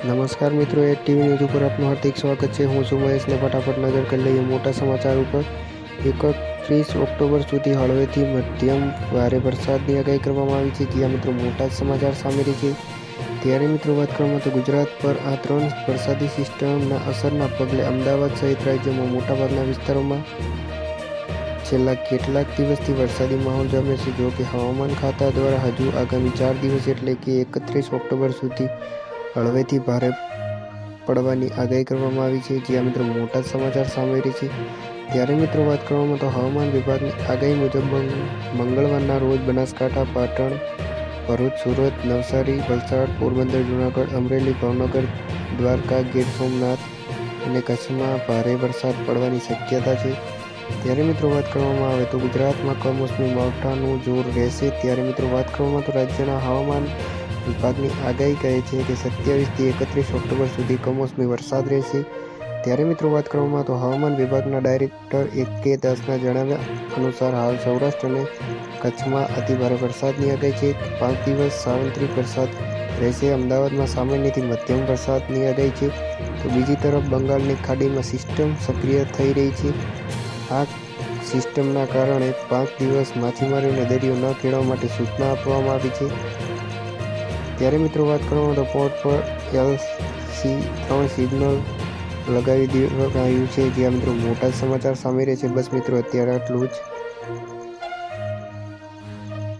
નમસ્કાર મિત્રો એ TV news ઉપર આપનું હાર્દિક સ્વાગત છે. હું છું મહેશને ફટાફટ નજર કરી લઈએ મોટા સમાચાર ઉપર. એકત્રીસ ઓક્ટોબર સુધી હળવેથી મધ્યમ ભારે વરસાદની આગાહી કરવામાં આવી છે. જ્યાં મિત્રો મોટા સમાચાર સામે છે. ત્યારે મિત્રો વાત કરવામાં તો ગુજરાત પર આ ત્રણ વરસાદી સિસ્ટમના અસરના પગલે અમદાવાદ સહિત રાજ્યમાં મોટાભાગના વિસ્તારોમાં છેલ્લા કેટલાક દિવસથી વરસાદી માહોલ જામ્યો છે. જો કે હવામાન ખાતા દ્વારા હજુ આગામી ચાર દિવસ એટલે કે એકત્રીસ ઓક્ટોબર સુધી હળવેથી ભારે પડવાની આગાહી કરવામાં આવી છે. જ્યાં મિત્રો મોટા સમાચાર સામે રહી છે. ત્યારે મિત્રો વાત કરવામાં તો હવામાન વિભાગની આગાહી મુજબ મંગળવારના રોજ બનાસકાંઠા, પાટણ, ભરૂચ, સુરત, નવસારી, વલસાડ, પોરબંદર, જૂનાગઢ, અમરેલી, ભાવનગર, દ્વારકા, ગીર સોમનાથ અને કચ્છમાં ભારે વરસાદ પડવાની શક્યતા છે. ત્યારે મિત્રો વાત કરવામાં આવે તો ગુજરાતમાં કમોસમી માવઠાનું જોર રહેશે. ત્યારે મિત્રો વાત કરવામાં તો રાજ્યના હવામાન વિભાગની આગાહી કહે છે કે સત્યાવીસથી એકત્રીસ ઓક્ટોબર સુધી કમોસમી વરસાદ રહેશે. ત્યારે મિત્રો વાત કરવામાં તો હવામાન વિભાગના ડાયરેક્ટર એક કે દાસના જણાવ્યા અનુસાર હાલ સૌરાષ્ટ્ર અને કચ્છમાં અતિભારે વરસાદની આગાહી છે. પાંચ દિવસ સાવંત્રિક વરસાદ રહેશે. અમદાવાદમાં સામાન્યથી મધ્યમ વરસાદની આગાહી છે. તો બીજી તરફ બંગાળની ખાડીમાં સિસ્ટમ સક્રિય થઈ રહી છે. આ સિસ્ટમના કારણે પાંચ દિવસ માછીમારીઓને દરિયો ન ખેડવા માટે સૂચના આપવામાં આવી છે. ત્યારે મિત્રો વાત કરવામાં તો પોર્ટ પર એલ સી ત્રણ સિગ્નલ લગાવી દેવામાં આવ્યું છે. જ્યાં મિત્રો મોટા સમાચાર સામે રહે છે. બસ મિત્રો, અત્યારે આટલું જ.